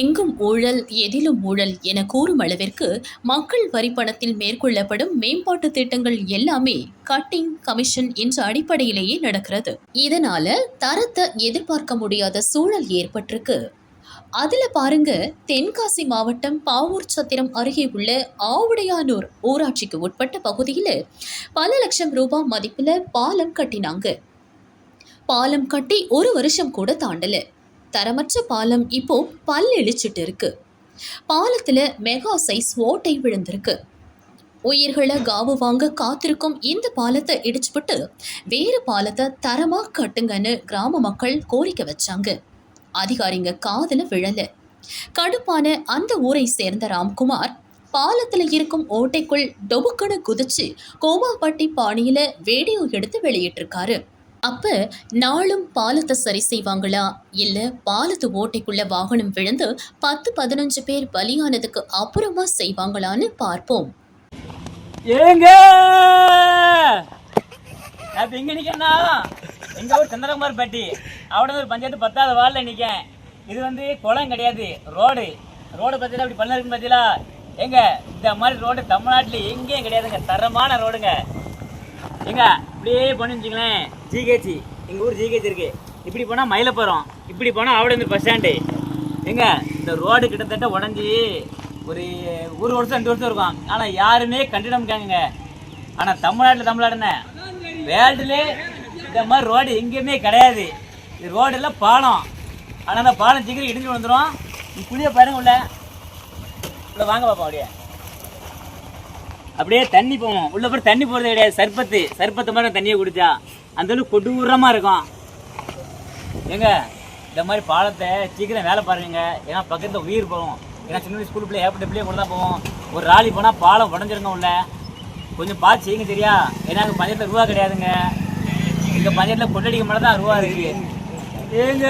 எங்கும் ஊழல் எதிலும் ஊழல் என கூறும் அளவிற்கு மக்கள் வரி பணத்தில் மேற்கொள்ளப்படும் மேம்பாட்டு திட்டங்கள் எல்லாமே கட்டிங் கமிஷன் என்ற அடிப்படையிலேயே நடக்கிறது. இதனால தரத்தை எதிர்பார்க்க முடியாத சூழல் ஏற்பட்டிருக்கு. அதுல பாருங்க தென்காசி மாவட்டம் பாவூர் சத்திரம் அருகே உள்ள ஆவுடையானூர் ஊராட்சிக்கு உட்பட்ட பகுதியில் பல லட்சம் ரூபாய் மதிப்புல பாலம் கட்டினாங்க. பாலம் கட்டி ஒரு வருஷம் கூட தாண்டல. தரமற்ற பாலம் இப்போ பல் இழிச்சிட்டு இருக்கு பாலத்துல மெகா சைஸ் ஓட்டை விழுந்திருக்கு. உயிர்களை காவு வாங்க காத்திருக்கும் இந்த பாலத்தை இடிச்சுவிட்டு வேறு பாலத்தை தரமாக கட்டுங்கன்னு கிராம மக்கள் கோரிக்கை வச்சாங்க. அதிகாரிங்க காதில் விழலை. கடுப்பான அந்த ஊரை சேர்ந்த ராம்குமார் பாலத்தில் இருக்கும் ஓட்டைக்குள் டொபுக்குன்னு குதிச்சு கோமாப்பட்டி பாணியில் வீடியோ எடுத்து வெளியிட்டிருக்காரு. அப்போ நாளும் பாலத்தை சரி செய்வாங்களா? இல்லை பாலத்து ஓட்டைக்குள்ள வாகனம் விழுந்து பத்து பதினஞ்சு பேர் பலியானதுக்கு அப்புறமா செய்வாங்களான்னு பார்ப்போம். ஏங்க! நான் இப்ப எங்க நிக்கேன்னா ஊர் சந்திரகுமார் பட்டி. அவட ஒரு பஞ்சாயத்து பத்தாவது வார்டில் நிற்கேன் இது வந்து குளம் கிடையாது ரோடு. ரோடு பார்த்தீங்கன்னா அப்படி பண்ண இருக்குன்னு பார்த்தீங்களா எங்க இந்த மாதிரி ரோடு தமிழ்நாட்டில் எங்கேயும் கிடையாதுங்க. தரமான ரோடுங்க. எங்க இப்படியே பண்ணி ஜிஹெச்சி எங்கள் ஊர் ஜிஹெச் இருக்கு. இப்படி போனால் மயிலப்புறம் இப்படி போனால் ஆவடந்தூர் பஸ் ஸ்டாண்டு எங்க இந்த ரோடு கிட்டத்தட்ட உடஞ்சி ஒரு ஒரு வருஷம் ரெண்டு வருஷம் இருக்கும். ஆனால் யாருமே கண்டிடம் முடியாங்க ஆனால் தமிழ்நாட்டில் தமிழ்நாடுன்னு வேர்ல்டுலே இந்த மாதிரி ரோடு எங்கேயுமே கிடையாது. இது ரோடு இல்லை பாலம். ஆனால் அந்த பாலம் சீக்கிரம் இடிஞ்சு வந்துடும் நீ பாருங்க உள்ள. உள்ள வாங்க பாப்பா அப்படியே. அப்படியே தண்ணி போவோம். உள்ள போய் தண்ணி போகிறது கிடையாது. சர்பத்து. சர்பத்து மாதிரி தண்ணியை குடிச்சா அந்த அளவுக்கு கொடூரமாக இருக்கும். ஏங்க இந்த மாதிரி பாலத்தை சீக்கிரம் வேலை பாருங்க. ஏன்னா பக்கத்தில் உயிர் போகும். ஏன்னா சின்ன ஸ்கூல் பிள்ளை ஏற்பட்ட கூட தான் போவோம். ஒரு ராலி போனால் பாலம் உடஞ்சிருங்க உள்ள. கொஞ்சம் பார்த்து செய்யுங்க சரியா? ஏன்னா அங்கே பஞ்சாயத்துல ரூபா கிடையாதுங்க. எங்கள் பஞ்சாயத்துல கொண்டடிக்க மட்டும் தான் ரூபா இருக்கு. ஏங்க!